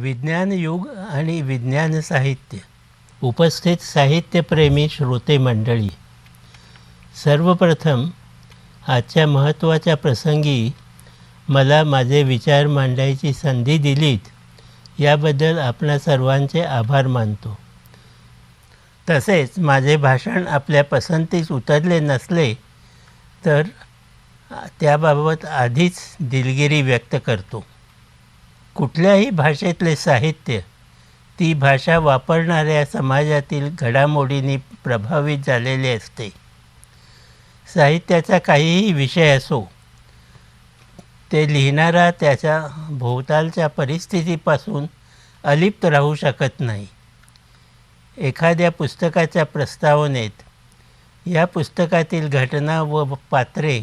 विज्ञान युग आणि विज्ञान साहित्य. उपस्थित साहित्यप्रेमी श्रोते मंडळी सर्वप्रथम आजच्या महत्त्वाच्या प्रसंगी मला माझे विचार मांडायची संधी दिलीत याबद्दल आपणा सर्वांचे आभार मानतो. तसेच माझे भाषण आपल्या पसंतीस उतरले नसले तर त्याबाबत आधीच दिलगिरी व्यक्त करतो. कुठल्याही भाषेतले साहित्य ती भाषा वापरणाऱ्या समाजातील घडामोडींनी प्रभावित झालेले असते. साहित्याचा काहीही विषय असो ते लिहिणारा त्याच्या भोवतालच्या परिस्थितीपासून अलिप्त राहू शकत नाही. एखाद्या पुस्तकाच्या प्रस्तावनेत या पुस्तकातील घटना व पात्रे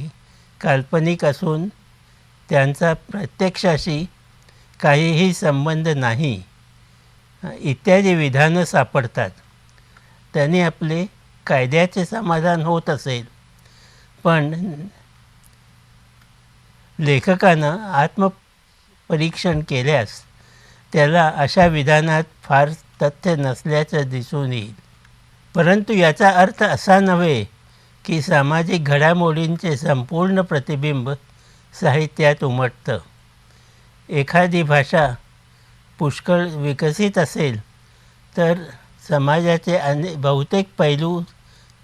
काल्पनिक असून त्यांचा प्रत्यक्षाशी काहीही संबंध नाही. इत्यादी विधानं सापडतात. त्याने आपले कायद्याचे समाधान होत असेल. पण लेखकानं आत्मपरीक्षण केल्यास त्याला अशा विधानात फार तथ्य नसल्याचं दिसून येईल. परंतु याचा अर्थ असा नव्हे की सामाजिक घडामोडींचे संपूर्ण प्रतिबिंब साहित्यात उमटतं. एखादी भाषा पुष्कळ विकसित असेल तर समाजाचे अने बहुतेक पैलू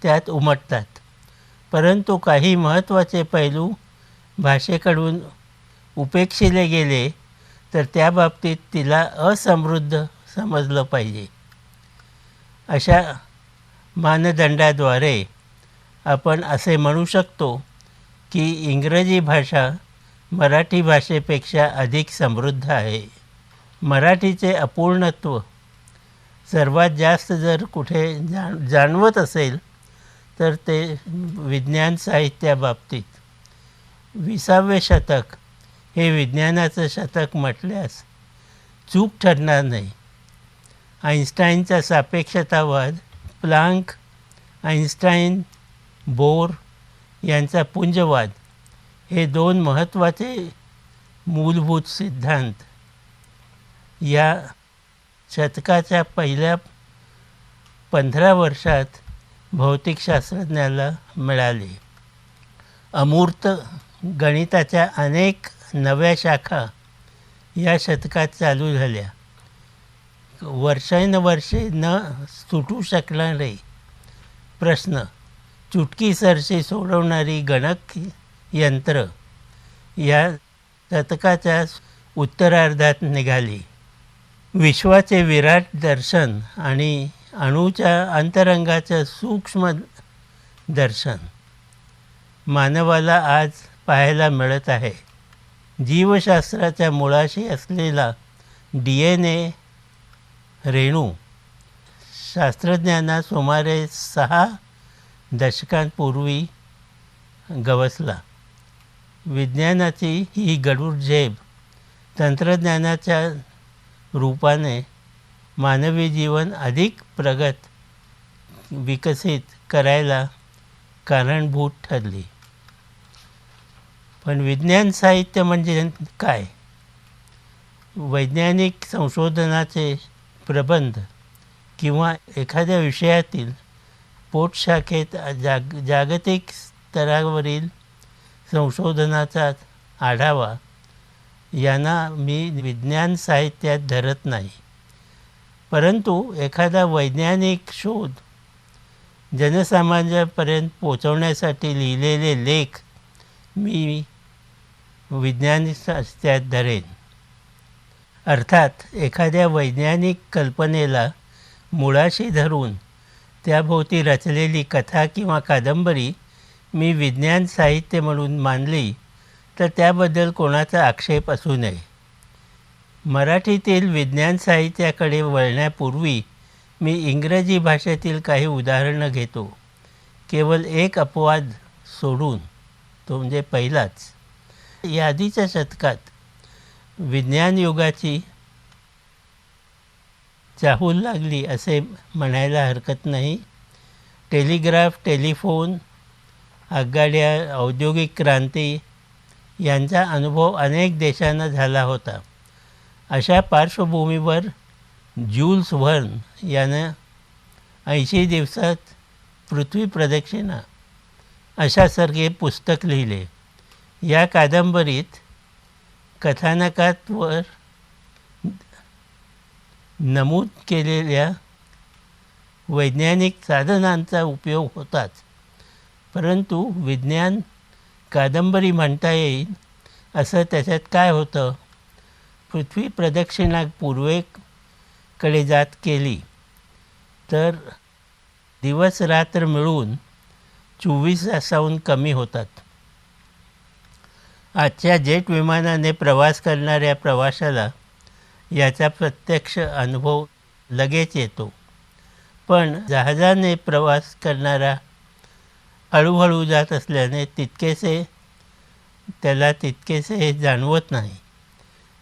त्यात उमटतात. परंतु काही महत्त्वाचे पैलू भाषेकडून उपेक्षिले गेले तर त्या बाबतीत तिला असमृद्ध समजलं पाहिजे. अशा मानदंडाद्वारे आपण असे म्हणू शकतो की इंग्रजी भाषा मराठी भाषेपेक्षा अधिक समृद्ध आहे. मराठीचे अपूर्णत्व सर्वात जास्त जर कुठे जाण जाणवत असेल तर ते विज्ञान साहित्याबाबतीत विसावे शतक हे विज्ञानाचं शतक म्हटल्यास चूक ठरणार नाही. आईन्स्टाईनचा सापेक्षतावाद प्लांक आईन्स्टाईन बोर यांचा पुंजवाद हे दोन महत्त्वाचे मूलभूत सिद्धांत. या शतकाच्या पहिल्या पंधरा वर्षात भौतिकशास्त्रज्ञाला मिळाले. अमूर्त गणिताच्या अनेक नव्या शाखा या शतकात चालू झाल्या. वर्षानुवर्षे न सुटू शकणारे प्रश्न चुटकीसरशी सोडवणारी गणक यंत्र. या शतकाच्या उत्तरार्धात निघाली. विश्वाचे विराट दर्शन आणि अणूच्या अंतरंगाचं सूक्ष्म दर्शन मानवाला आज पाहायला मिळत आहे. जीवशास्त्राच्या मुळाशी असलेला डी एन ए रेणू शास्त्रज्ञांना सुमारे सहा दशकांपूर्वी गवसला. विज्ञानाची ही गडूळ झेप तंत्रज्ञानाच्या रूपाने मानवी जीवन अधिक प्रगत विकसित करायला कारणभूत ठरली. पण विज्ञान साहित्य म्हणजे काय? वैज्ञानिक संशोधनाचे प्रबंध किंवा एखाद्या विषयातील पोटशाखेत जाग जागतिक स्तरावरील संशोधनाचा आढावा. यांना मी विज्ञान साहित्यात धरत नाही. परंतु एखादा वैज्ञानिक शोध जनसामान्यापर्यंत पोचवण्यासाठी लिहिलेले लेख मी विज्ञान साहित्यात धरेन. अर्थात एखाद्या वैज्ञानिक कल्पनेला मुळाशी धरून त्याभोवती रचलेली कथा किंवा कादंबरी मी विज्ञान साहित्य म्हणून मानली तर त्याबद्दल कोणाचा आक्षेप असू नये. मराठीतील विज्ञान साहित्याकडे वळण्यापूर्वी मी इंग्रजी भाषेतील काही उदाहरणं घेतो. केवळ एक अपवाद सोडून तो म्हणजे पहिलाच. यादीच्या शतकात विज्ञान युगाची चाहूल लागली असे म्हणायला हरकत नाही. टेलिग्राफ टेलिफोन आगगाड्या औद्योगिक क्रांती यांचा अनुभव अनेक देशांना झाला होता. अशा पार्श्वभूमीवर ज्यूल्स व्हर्न यानं ऐंशी दिवसात पृथ्वी प्रदक्षिणा अशासारखे पुस्तक लिहिले. या कादंबरीत कथानकात नमूद केलेल्या वैज्ञानिक साधनांचा उपयोग होताच. परंतु विज्ञान कादंबरी म्हणता येईल असं त्याच्यात काय होतं? पृथ्वी प्रदक्षिणा पूर्वेकडे जात केली तर दिवस रात्र मिळून चोवीस तासाहून कमी होतात. आजच्या जेट विमानाने प्रवास करणाऱ्या प्रवाशाला याचा प्रत्यक्ष अनुभव लगेच येतो. पण जहाजाने प्रवास करणारा हळूहळू जात असल्याने तितकेसे त्याला तितकेसे जाणवत नाही.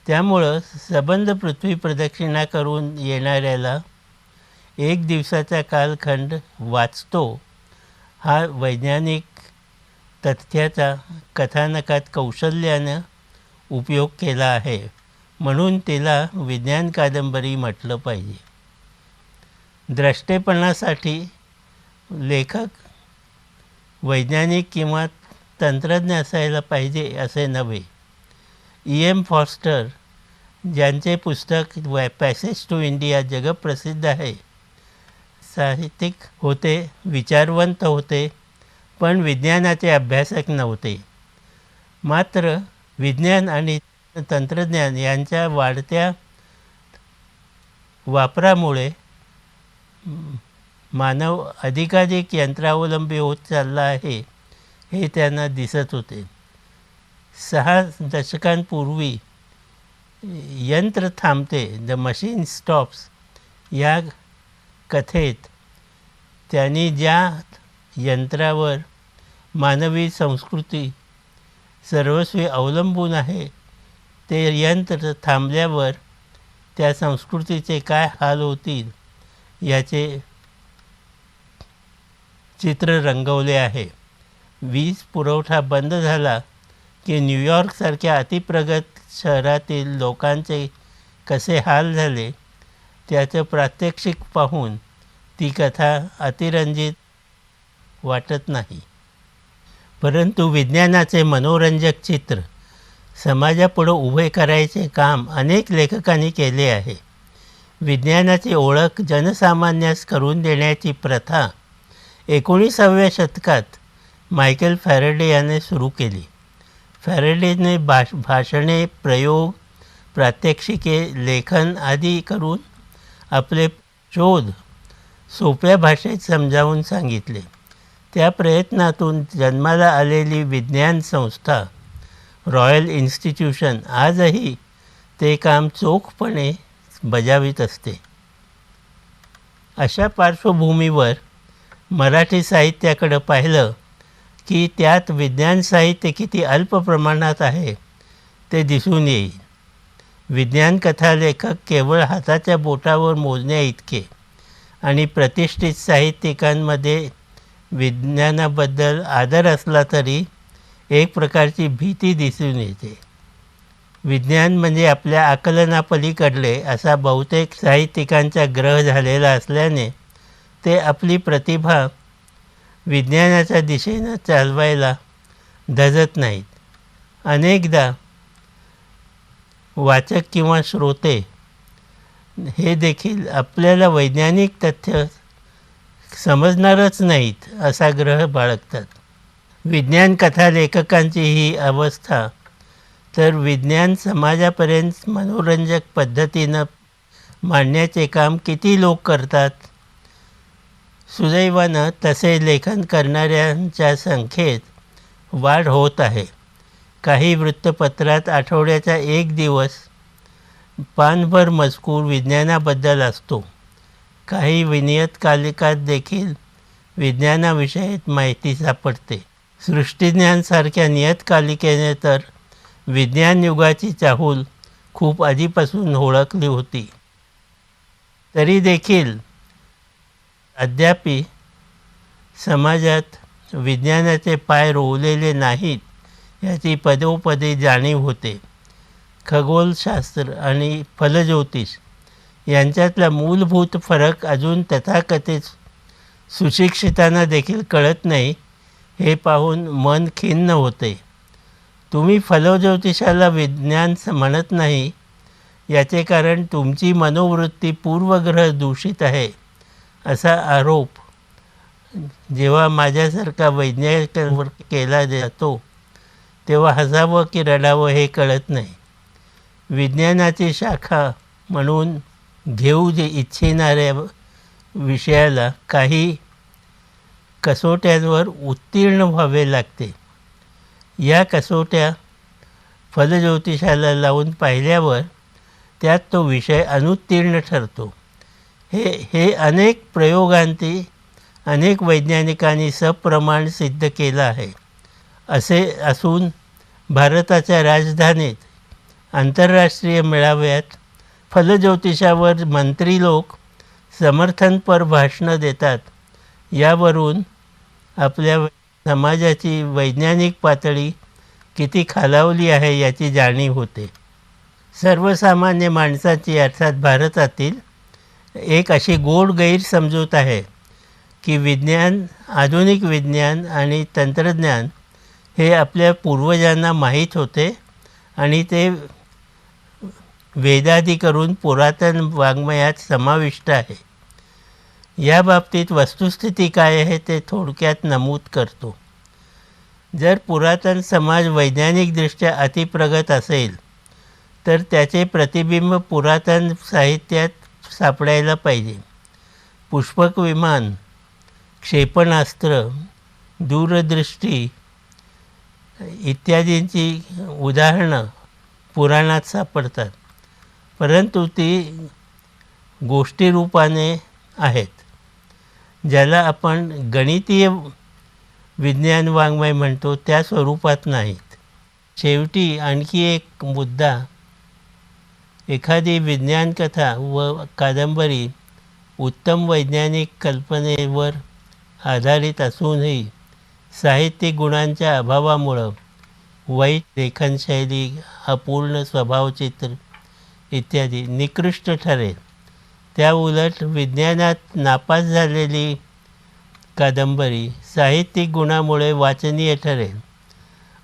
त्यामुळं सबंध पृथ्वी प्रदक्षिणा करून येणाऱ्याला एक दिवसाचा कालखंड वाचतो. हा वैज्ञानिक तथ्याचा कथानकात कौशल्यानं उपयोग केला आहे म्हणून तिला विज्ञान कादंबरी म्हटलं पाहिजे. द्रष्टेपणासाठी लेखक वैज्ञानिक किंवा तंत्रज्ञ असायला पाहिजे असे नव्हे. ई एम फॉस्टर ज्यांचे पुस्तक पॅसेज टू इंडिया जगप्रसिद्ध आहे साहित्यिक होते विचारवंत होते पण विज्ञानाचे अभ्यासक नव्हते. मात्र विज्ञान आणि तंत्रज्ञान यांच्या वाढत्या वापरामुळे मानव अधिकाधिक यंत्रावलंबी होत चालला आहे हे त्यांना दिसत होते. सहा दशकांपूर्वी यंत्र थांबते द मशीन स्टॉप्स या कथेत त्यांनी ज्या यंत्रावर मानवी संस्कृती सर्वस्वी अवलंबून आहे ते यंत्र थांबल्यावर त्या संस्कृतीचे काय हाल होतील याचे चित्र रंगवले आहे. वीज पुरवठा बंद झाला की न्यूयॉर्कसारख्या अतिप्रगत शहरातील लोकांचे कसे हाल झाले त्याचं प्रात्यक्षिक पाहून ती कथा अतिरंजित वाटत नाही. परंतु विज्ञानाचे मनोरंजक चित्र समाजापुढं उभे करायचे काम अनेक लेखकांनी केले आहे. विज्ञानाची ओळख जनसामान्यास करून देण्याची प्रथा एकोणीसाव्या शतकात मायकेल फॅरेडे याने सुरू केली. फॅरेडेने भाष भाषणे प्रयोग प्रात्यक्षिके लेखन आदी करून आपले शोध सोप्या भाषेत समजावून सांगितले. त्या प्रयत्नातून जन्माला आलेली विज्ञान संस्था रॉयल इन्स्टिट्यूशन आजही ते काम चोखपणे बजावित असते. अशा पार्श्वभूमीवर मराठी साहित्याकडं पाहिलं की त्यात विज्ञान साहित्य किती अल्प प्रमाणात आहे ते दिसून येईल. विज्ञान कथा लेखक केवळ हाताच्या बोटावर मोजण्या इतके आणि प्रतिष्ठित साहित्यिकांमध्ये विज्ञानाबद्दल आदर असला तरी एक प्रकारची भीती दिसून येते. विज्ञान म्हणजे आपल्या आकलनापलीकडले असा बहुतेक साहित्यिकांचा ग्रह झालेला असल्याने ते आपली प्रतिभा विज्ञानाच्या दिशेनं चालवायला धजत नाहीत. अनेकदा वाचक किंवा श्रोते हे देखील आपल्याला वैज्ञानिक तथ्य समजणारच नाहीत असा ग्रह बाळगतात. विज्ञान कथा लेखकांची ही अवस्था तर विज्ञान समाजापर्यंत मनोरंजक पद्धतीनं मांडण्याचे काम किती लोक करतात? सुदैवानं तसे लेखन करणाऱ्यांच्या संख्येत वाढ होत आहे. काही वृत्तपत्रात आठवड्याचा एक दिवस पानभर मजकूर विज्ञानाबद्दल असतो. काही विनियतकालिकात देखील विज्ञानाविषयीत माहिती सापडते. सृष्टीज्ञानसारख्या नियतकालिकेने तर विज्ञान युगाची चाहूल खूप आधीपासून ओळखली होती. तरी देखील अद्यापी समाजात विज्ञानाचे पाय रोवलेले नाहीत याची पदोपदी जाणीव होते. खगोलशास्त्र आणि फलज्योतिष यांच्यातला मूलभूत फरक अजून तथाकथित सुशिक्षितांना देखील कळत नाही हे पाहून मन खिन्न होते. तुम्ही फलज्योतिषाला विज्ञान म्हणत नाही याचे कारण तुमची मनोवृत्ती पूर्वग्रह दूषित आहे. असा आरोप जेव्हा माझ्यासारखा वैज्ञानिकांवर केला जातो तेव्हा हसावं की रडावं हे कळत नाही. विज्ञानाची शाखा म्हणून घेऊ जे इच्छिणाऱ्या विषयाला काही कसोट्यांवर उत्तीर्ण व्हावे लागते. या कसोट्या फलज्योतिषाला लावून पाहिल्यावर त्यात तो विषय अनुत्तीर्ण ठरतो. हे हे अनेक प्रयोगांती अनेक वैज्ञानिकांनी सप्रमाण सिद्ध केलं आहे. असे असून भारताच्या राजधानीत आंतरराष्ट्रीय मेळाव्यात फलज्योतिषावर मंत्री लोक समर्थनपर भाषणं देतात. यावरून आपल्या समाजाची वैज्ञानिक पातळी किती खालावली आहे याची जाणीव होते. सर्वसामान्य माणसाची अर्थात भारतातील एक अशी गोड गैरसमजूत आहे की विज्ञान आधुनिक विज्ञान आणि तंत्रज्ञान हे आपल्या पूर्वजांना माहीत होते आणि ते वेदादी करून पुरातन वाङ्मयात समाविष्ट आहे. या बाबतीत वस्तुस्थिती काय आहे ते थोडक्यात नमूद करतो. जर पुरातन समाज वैज्ञानिकदृष्ट्या अतिप्रगत असेल तर त्याचे प्रतिबिंब पुरातन साहित्यात सापडायला पाहिजे. पुष्पक विमान क्षेपणास्त्र दूरदृष्टी इत्यादींची उदाहरणं पुराणात सापडतात. परंतु ती गोष्टीरूपाने आहेत ज्याला आपण गणितीय विज्ञान वाङ्मय म्हणतो त्या स्वरूपात नाहीत. शेवटी आणखी एक मुद्दा एखादी विज्ञानकथा व कादंबरी उत्तम वैज्ञानिक कल्पनेवर आधारित असूनही साहित्यिक गुणांच्या अभावामुळं वाईट लेखनशैली अपूर्ण स्वभावचित्र इत्यादी निकृष्ट ठरेल. त्या उलट विज्ञानात नापास झालेली कादंबरी साहित्यिक गुणामुळे वाचनीय ठरेल.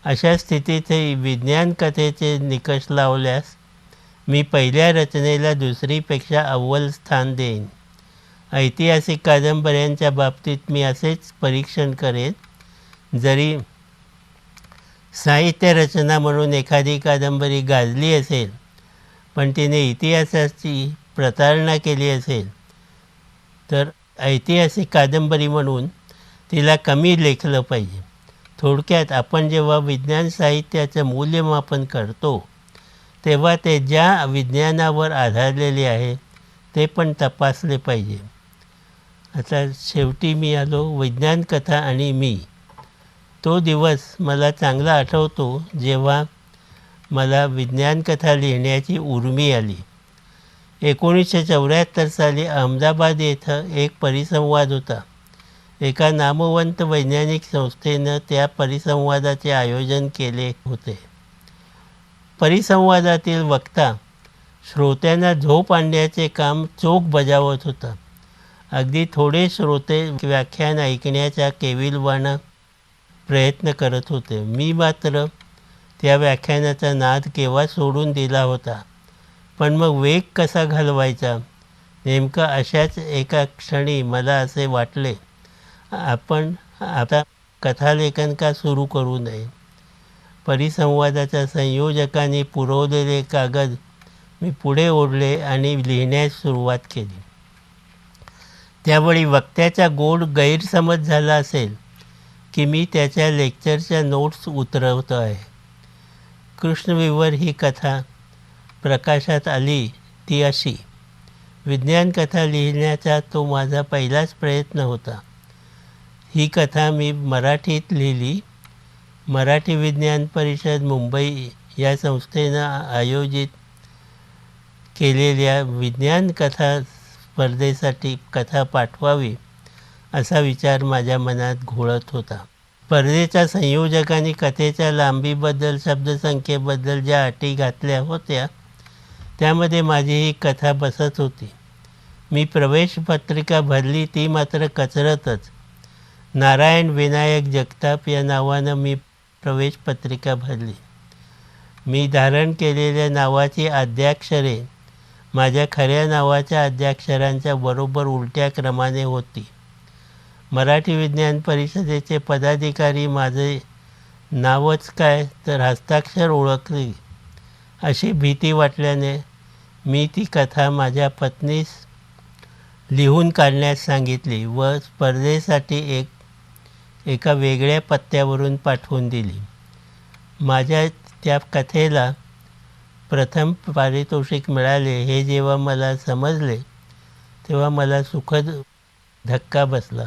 अशा स्थितीतही विज्ञान कथेचे निकष लावल्यास मी पहिल्या रचनेला दुसरीपेक्षा अव्वल स्थान देईन. ऐतिहासिक कादंबऱ्यांच्या बाबतीत मी असेच परीक्षण करेन. जरी साहित्य रचना म्हणून एखादी कादंबरी गाजली असेल पण तिने इतिहासाची प्रतारणा केली असेल तर ऐतिहासिक कादंबरी म्हणून तिला कमी लेखलं पाहिजे. थोडक्यात आपण जेव्हा विज्ञान साहित्याचं मूल्यमापन करतो तेव्हा ते ज्या विज्ञानावर आधारलेले आहे ते पण तपासले पाहिजे. आता शेवटी मी आलो विज्ञान कथा आणि मी. तो दिवस मला चांगला आठवतो जेव्हा मला विज्ञान कथा लिहिण्याची उर्मी आली. एकोणीसशे चौऱ्याहत्तर साली अहमदाबाद येथं एक परिसंवाद होता. एका नामवंत वैज्ञानिक संस्थेनं त्या परिसंवादाचे आयोजन केले होते. परिसंवादातील वक्ता श्रोत्यांना झोप आणण्याचे काम चोख बजावत होता. अगदी थोडे श्रोते व्याख्यान ऐकण्याच्या केविलवानं प्रयत्न करत होते. मी मात्र त्या व्याख्यानाचा नाद केव्हा सोडून दिला होता? पण मग वेग कसा घालवायचा? नेमका अशाच एका क्षणी मला असे वाटले आपण आता कथालेखन का सुरू करू नये? परिसंवादाच्या संयोजकांनी पुरवलेले कागद मी पुढे ओढले आणि लिहिण्यास सुरुवात केली. त्यावेळी वक्त्याचा गोड गैरसमज झाला असेल की मी त्याच्या लेक्चरच्या नोट्स उतरवतो आहे. कृष्णविवर ही कथा प्रकाशात आली ती अशी. विज्ञान कथा लिहिण्याचा तो माझा पहिलाच प्रयत्न होता. ही कथा मी मराठीत लिहिली मराठी विज्ञान परिषद मुंबई या संस्थेनं आयोजित केलेल्या विज्ञान कथा स्पर्धेसाठी कथा पाठवावी असा विचार माझ्या मनात घोळत होता. स्पर्धेच्या संयोजकांनी कथेच्या लांबीबद्दल शब्दसंख्येबद्दल ज्या अटी घातल्या होत्या त्यामध्ये माझी ही कथा बसत होती. मी प्रवेश पत्रिका भरली ती मात्र कचरतच. नारायण विनायक जगताप या नावानं मी प्रवेश पत्रिका भरली. मी धारण केलेल्या नावाची आद्याक्षरे माझ्या खऱ्या नावाच्या आद्याक्षरांच्या बरोबर उलट्या क्रमाने होती. मराठी विज्ञान परिषदेचे पदाधिकारी माझे नावच काय तर हस्ताक्षर ओळखली. अशी भीती वाटल्याने मी ती कथा माझ्या पत्नीस लिहून काढण्यास सांगितली व स्पर्धेसाठी एक एका वेगळ्या पत्त्यावरून पाठवून दिली. माझ्या त्या कथेला प्रथम पारितोषिक मिळाले हे जेव्हा मला समजले तेव्हा मला सुखद धक्का बसला.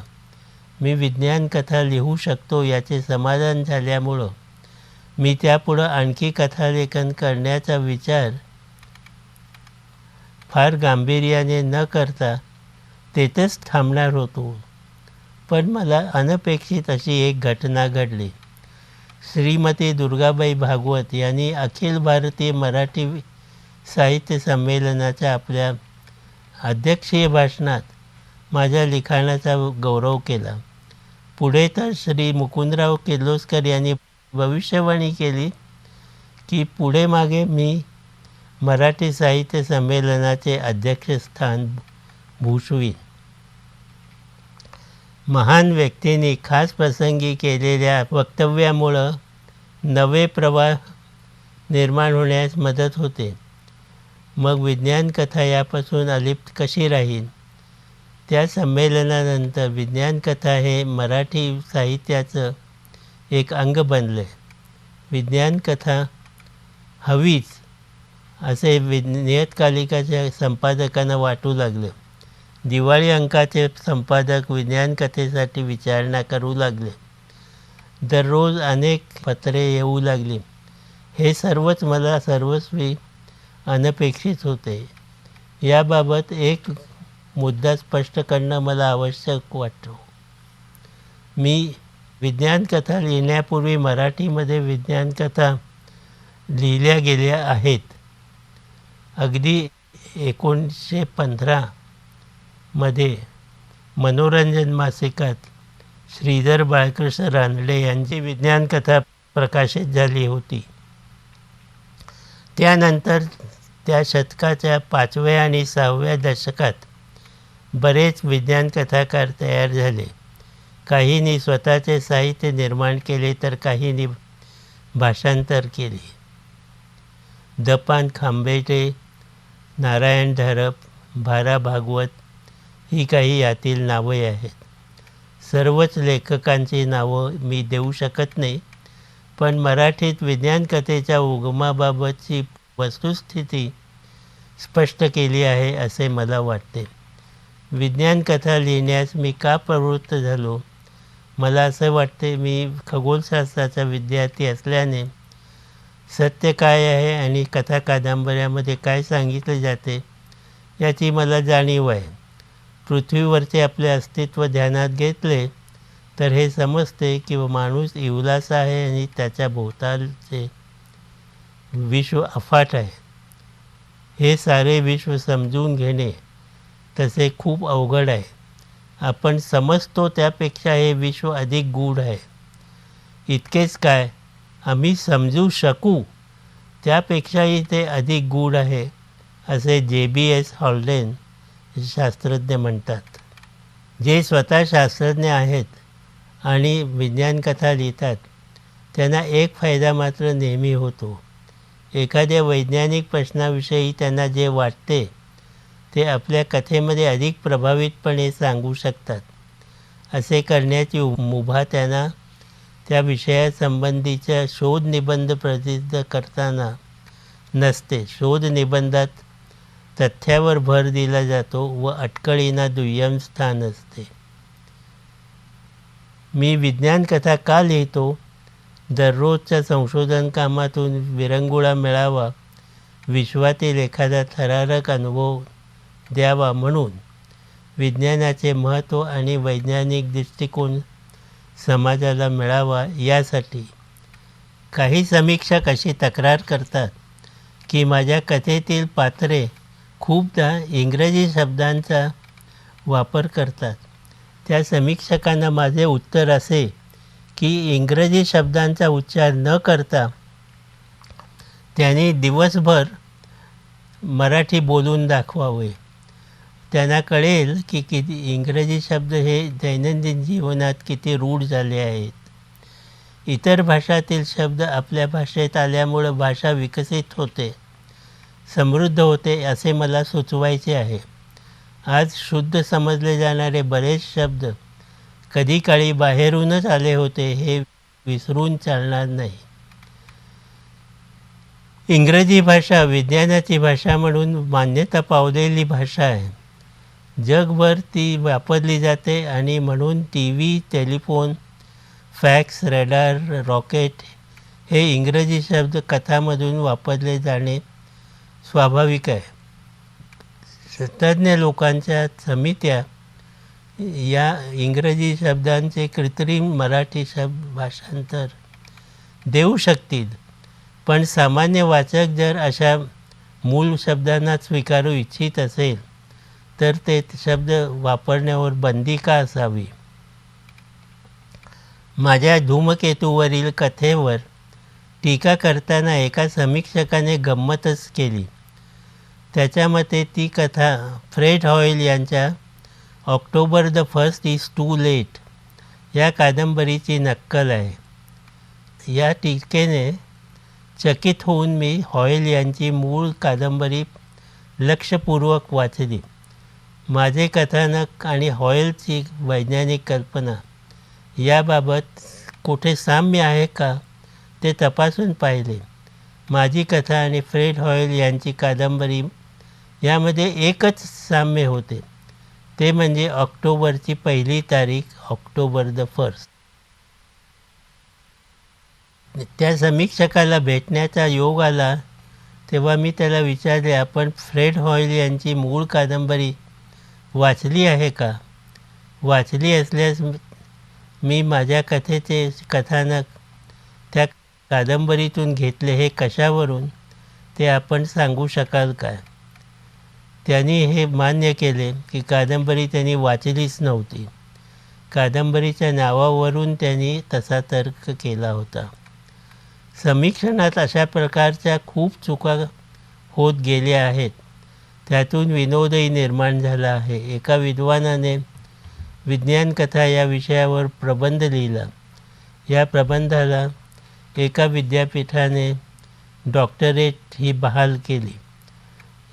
मी विज्ञान कथा लिहू शकतो याचे समाधान झाल्यामुळं मी त्यापुढं आणखी कथालेखन करण्याचा विचार फार गांभीर्याने न करता तेथेच थांबणार होतो. पण मला अनपेक्षित अशी एक घटना घडली. श्रीमती दुर्गाबाई भागवत यांनी अखिल भारतीय मराठी साहित्य संमेलनाच्या आपल्या अध्यक्षीय भाषणात माझ्या लिखाणाचा गौरव केला. पुढे तर श्री मुकुंदराव किर्लोस्कर यांनी भविष्यवाणी केली की पुढे मागे मी मराठी साहित्य संमेलनाचे अध्यक्षस्थान भूषवीन. महान व्यक्तींनी खास प्रसंगी केलेल्या वक्तव्यामुळं नवे प्रवाह निर्माण होण्यास मदत होते. मग विज्ञान कथा यापासून अलिप्त कशी राहील? त्या संमेलनानंतर विज्ञान कथा हे मराठी साहित्याचं एक अंग बनले. विज्ञान कथा हवीच असे वि नियतकालिकाच्या संपादकांना वाटू लागले. दिवाळी अंकाचे संपादक विज्ञान कथेसाठी विचारणा करू लागले. दररोज अनेक पत्रे येऊ लागली. हे सर्वच मला सर्वस्वी अनपेक्षित होते. याबाबत एक मुद्दा स्पष्ट करणं मला आवश्यक वाटतो. मी विज्ञान कथा लिहिण्यापूर्वी मराठीमध्ये विज्ञान कथा लिहिल्या गेल्या आहेत. अगदी एकोणीसशे पंधरा मध्ये मनोरंजन मासिकात श्रीधर बाळकृष्ण रानडे यांची विज्ञान कथा प्रकाशित झाली होती. त्यानंतर त्या शतकाच्या पाचव्या आणि सहाव्या दशकात बरेच विज्ञान कथाकार तयार झाले. काहींनी स्वतःचे साहित्य निर्माण केले तर काहींनी भाषांतर केले. दपान खांबेटे नारायण धरप भारा भागवत ही काही यातील नावे आहेत. सर्वच लेखकांची नावं मी देऊ शकत नाही पण मराठीत विज्ञानकथेच्या उगमाबाबतची वस्तुस्थिती स्पष्ट केली आहे असे मला वाटते. विज्ञान कथा लिहिण्यास मी का प्रवृत्त झालो? मला असं वाटते मी खगोलशास्त्राचा विद्यार्थी असल्याने सत्य काय आहे आणि कथा कादंबऱ्यामध्ये काय सांगितले जाते याची मला जाणीव आहे. पृथ्वीवरचे आपले अस्तित्व ध्यानात घेतले तर हे समजते की माणूस इवलास आहे आणि त्याच्या भोवतालचे विश्व अफाट आहे. हे सारे विश्व समजून घेणे तसे खूप अवघड आहे. आपण समजतो त्यापेक्षा हे विश्व अधिक गूढ आहे. इतकेच काय आम्ही समजू शकू त्यापेक्षाही ते अधिक गूढ आहे असे जे बी एस हॉल्डेन शास्त्रज्ञ म्हणतात. जे स्वतः शास्त्रज्ञ आहेत आणि विज्ञानकथा लिहितात त्यांना एक फायदा मात्र नेहमी होतो. एखाद्या वैज्ञानिक प्रश्नाविषयी त्यांना जे वाटते ते आपल्या कथेमध्ये अधिक प्रभावितपणे सांगू शकतात. असे करण्याची मुभा त्यांना त्या विषयासंबंधीच्या शोध निबंध प्रसिद्ध करताना नसते. शोध निबंधात तथ्यावर भर दिला जातो व अटकळींना दुय्यम स्थान असते. मी विज्ञान कथा का लिहितो? दररोजच्या संशोधन कामातून विरंगुळा मिळावा विश्वातील एखादा थरारक अनुभव द्यावा म्हणून विज्ञानाचे महत्त्व आणि वैज्ञानिक दृष्टिकोन समाजाला मिळावा यासाठी काही समीक्षक अशी तक्रार करतात की माझ्या कथेतील पात्रे खूपदा इंग्रजी शब्दांचा वापर करतात. त्या समीक्षकांना माझे उत्तर असे की इंग्रजी शब्दांचा उच्चार न करता त्यांनी दिवसभर मराठी बोलून दाखवावे. त्यांना कळेल की किती इंग्रजी शब्द हे दैनंदिन जीवनात किती रूढ झाले आहेत. इतर भाषातील शब्द आपल्या भाषेत आल्यामुळं भाषा विकसित होते. समृद्ध होते असे मला सुचवायचे आहे. आज शुद्ध समजले जाणारे बरेच शब्द कधी काळी बाहेरूनच आले होते हे विसरून चालणार नाही. इंग्रजी भाषा विज्ञानाची भाषा म्हणून मान्यता पावलेली भाषा आहे. जगभर ती वापरली जाते आणि म्हणून T V telephone fax radar rocket हे इंग्रजी शब्द कथामधून वापरले जाणे स्वाभाविक आहे. तज्ज्ञ लोकांच्या समित्या या इंग्रजी शब्दांचे कृत्रिम मराठी शब्द भाषांतर देऊ शकतील पण सामान्य वाचक जर अशा मूळ शब्दांना स्वीकारू इच्छित असेल तर ते शब्द वापरण्यावर बंदी का असावी? माझ्या धूमकेतूवरील कथेवर टीका करताना एका समीक्षकाने गंमतच केली. त्याच्या मते ती कथा फ्रेड हॉईल यांच्या October the first is too late या कादंबरीची नक्कल आहे. या टीकेने चकित होऊन मी हॉईल यांची मूळ कादंबरी लक्षपूर्वक वाचली. माझे कथानक आणि हॉईलची वैज्ञानिक कल्पना याबाबत कुठे साम्य आहे का ते तपासून पाहिले. माझी कथा आणि फ्रेड हॉईल यांची कादंबरी यामध्ये एकच साम्य होते. ते म्हणजे ऑक्टोबरची पहिली तारीख ऑक्टोबर द फर्स्ट. त्या समीक्षकाला भेटण्याचा योग आला तेव्हा मी त्याला विचारले आपण फ्रेड हॉईल यांची मूळ कादंबरी वाचली आहे का? वाचली असल्यास मी माझ्या कथेचे कथानक त्या कादंबरीतून घेतले. हे कशावरून? ते आपण सांगू शकाल काय त्यांनी हे मान्य केले की कादंबरी त्यांनी वाचलीच नव्हती. कादंबरीच्या नावावरून त्यांनी तसा तर्क केला होता. समीक्षणात अशा प्रकारच्या खूप चुका होत गेल्या आहेत. त्यातून विनोदही निर्माण झाला आहे. एका विद्वानाने विज्ञान कथा या विषयावर प्रबंध लिहिला. या प्रबंधाला एका विद्यापीठाने डॉक्टरेट ही बहाल केली.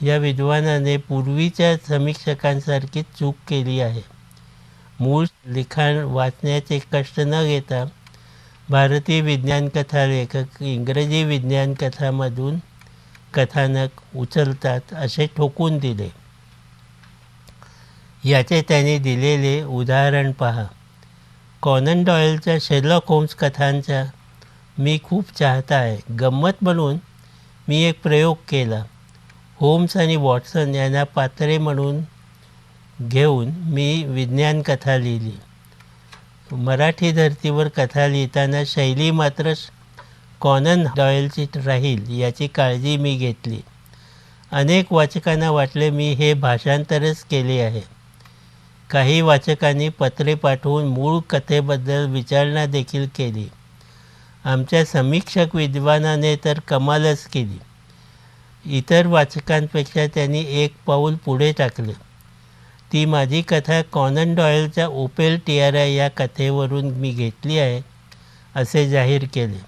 या विद्वानाने पूर्वीच्या समीक्षकांसारखी चूक केली आहे. मूळ लिखाण वाचण्याचे कष्ट न घेता भारतीय विज्ञान कथा लेखक इंग्रजी विज्ञान कथामधून कथानक उचलतात असे ठोकून दिले. याचे त्यांनी दिलेले उदाहरण पहा. कॉनन डॉयलच्या शेर्लॉक होम्स कथांचा मी खूप चाहता आहे. गंमत म्हणून मी एक प्रयोग केला. होम्स आणि वॉटसन यांना पात्रे म्हणून घेऊन मी विज्ञान कथा लिहिली. मराठी धर्तीवर कथा लिहिताना शैली मात्र कॉनन डॉयलची राहील याची काळजी मी घेतली. अनेक वाचकांना वाटले मी हे भाषांतरच केले आहे. काही वाचकांनी पत्रे पाठवून मूळ कथेबद्दल विचारणा देखील केली. आमच्या समीक्षक विद्वानाने तर कमालच केली. इतर वाचकांपेक्षा त्यांनी एक पाऊल पुढे टाकले. ती माझी कथा कॉनन डॉयलच्या ओपेल टियारा या कथेवरून मी घेतली आहे असे जाहीर केले.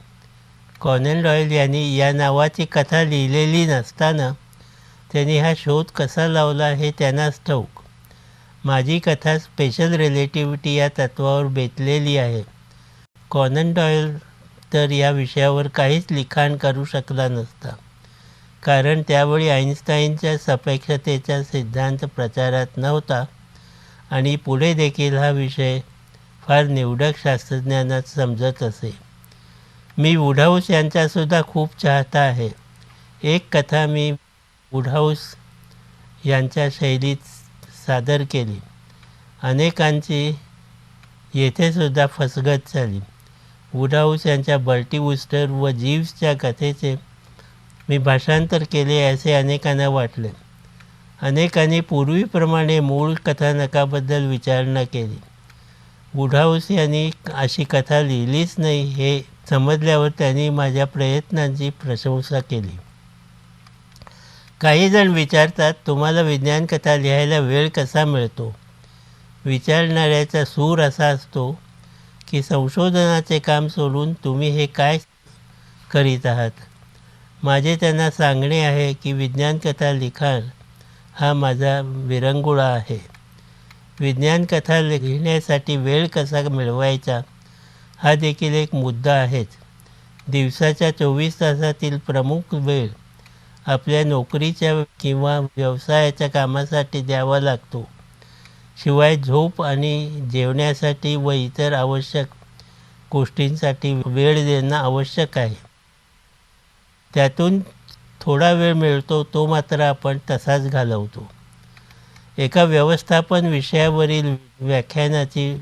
कॉनन डॉयल यांनी या नावाची कथा लिहिलेली नसताना त्यांनी हा शोध कसा लावला हे त्यांनाच ठाऊक. माझी कथा स्पेशल रिलेटिव्हिटी या तत्वावर बेतलेली आहे. कॉनन डॉयल तर या विषयावर काहीच लिखाण करू शकला नसता. कारण त्यावेळी आईन्स्टाईनच्या सापेक्षतेचा सिद्धांत प्रचारात नव्हता आणि पुढे देखील हा विषय फार निवडक शास्त्रज्ञांना समजत असे. मी वुडहाऊस यांचासुद्धा खूप चाहता आहे. एक कथा मी वुडहाऊस यांच्या शैलीत सादर केली. अनेकांची येथेसुद्धा फसगत झाली. वुडहाऊस यांच्या बल्टी वुस्टर व जीव्सच्या कथेचे मी भाषांतर केले असे अनेकांना वाटले. अनेकांनी पूर्वीप्रमाणे मूळ कथानकाबद्दल विचारणा केली. वुढाऊस यांनी अशी कथा लिहिलीच नाही हे समजल्यावर त्यांनी माझ्या प्रयत्नांची प्रशंसा केली. काही जण विचारतात तुम्हाला विज्ञान कथा लिहायला वेळ कसा मिळतो? विचारणाऱ्याचा सूर असा असतो की संशोधनाचे काम सोडून तुम्ही हे काय करीत आहात? माझे त्यांना सांगणे आहे की विज्ञान कथा लिखाण हा माझा विरंगुळा आहे. विज्ञान कथा लिहिण्यासाठी वेळ कसा मिळवायचा हा देखील एक मुद्दा आहेच. दिवसाच्या चोवीस तासातील प्रमुख वेळ आपल्या नोकरीच्या किंवा व्यवसायाच्या कामासाठी द्यावा लागतो. शिवाय झोप आणि जेवण्यासाठी व इतर आवश्यक गोष्टींसाठी वेळ देणं आवश्यक आहे. त्यातून थोडा वेळ मिळतो तो मात्र आपण तसाच घालवतो. एका व्यवस्थापन विषयावरील व्याख्यानाची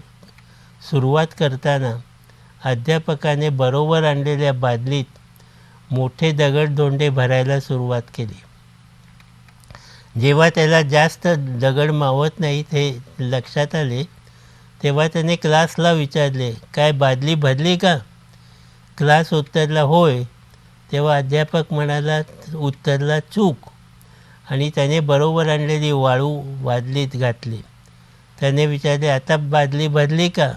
सुरुवात करताना अध्यापकाने बरोबर आणलेल्या बादलीत मोठे दगडधोंडे भरायला सुरुवात केली. जेव्हा त्याला जास्त दगड मावत नाहीत हे लक्षात आले तेव्हा त्याने क्लासला विचारले काय बादली भरली का? क्लास उत्तरला होय. तेव्हा अध्यापक म्हणाला उत्तरला चूक. आणि त्याने बरोबर आणलेली वाळू बादलीत घातली. त्याने विचारले आता बादली भरली का?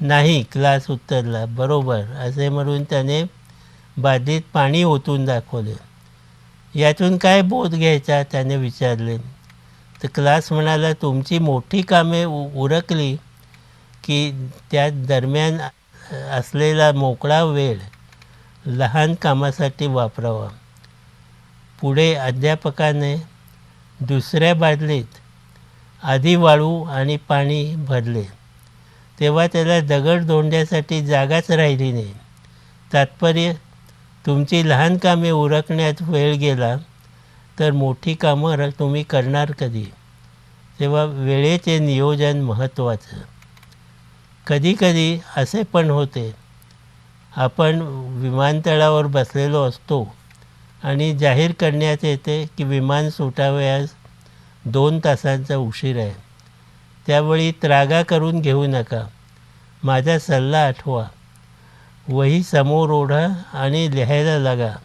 नाही क्लास उत्तरला. बरोबर. असे म्हणून त्याने बादलीत पाणी ओतून दाखवले. यातून काय बोध घ्यायचा? त्याने विचारले. तर क्लास म्हणाला तुमची मोठी कामे उ उरकली की त्या दरम्यान असलेला मोकळा वेळ लहान कामासाठी वापरावा. पुढे अध्यापकाने दुसऱ्या बादलीत आधी वाळू आणि पाणी भरले. तेव्हा त्याला दगड धोंड्यासाठी जागाच राहिली नाही. तात्पर्य तुमची लहान कामे उरकण्यात वेळ गेला तर मोठी कामं तुम्ही करणार कधी? तेव्हा वेळेचे नियोजन महत्त्वाचं. कधीकधी असे पण होते. आपण विमानतळावर बसलेलो असतो आणि जाहीर करण्यात येते की विमान सुटावयास दोन तासांचा उशीर आहे. त्यावेळी त्रागा करून घेऊ नका. माझा सल्ला आठवा. वही समोर ओढा आणि लिहायला लागा.